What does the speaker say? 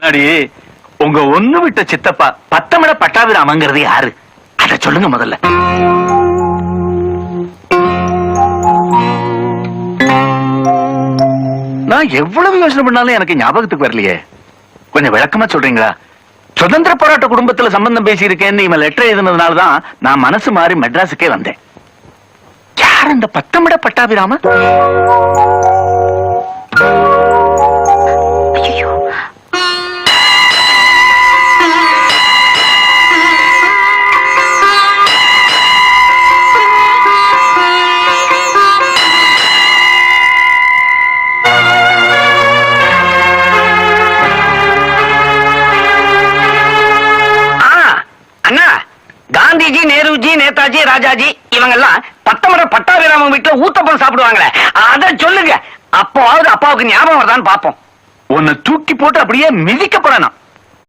முன்னாடி உங்க ஒண்ணு விட்ட சித்தப்பா பத்தமிட பட்டாபிராமங்கிறது யாரு? அத சொல்லுங்க முதல்ல. நான் எவ்வளவு யோசனை பண்ணாலும் எனக்கு ஞாபகத்துக்கு வரலையே. கொஞ்சம் விளக்கமா சொல்றீங்களா? சுதந்திர போராட்ட குடும்பத்துல சம்பந்தம் பேசியிருக்கேன்னு இவன் லெட்டர் எழுதினதுனாலதான் நான் மனசு மாறி மெட்ராஸுக்கே வந்தேன். யார் அந்த பத்தமிட பட்டாபிராம? காந்திஜி நேருஜி நேதாஜி ராஜாஜி இவங்க எல்லாம் பத்தமர பட்டாபிராமன் வீட்டுல ஊத்தப்பம் சாப்பிடுவாங்களே. அத சொல்லுங்க. அப்பாவது அப்பாவுக்கு ஞாபகம் வருதான்னு பாப்போம் உன்னை தூக்கி போட்டு அப்படியே மிதிக்கப்படணும்.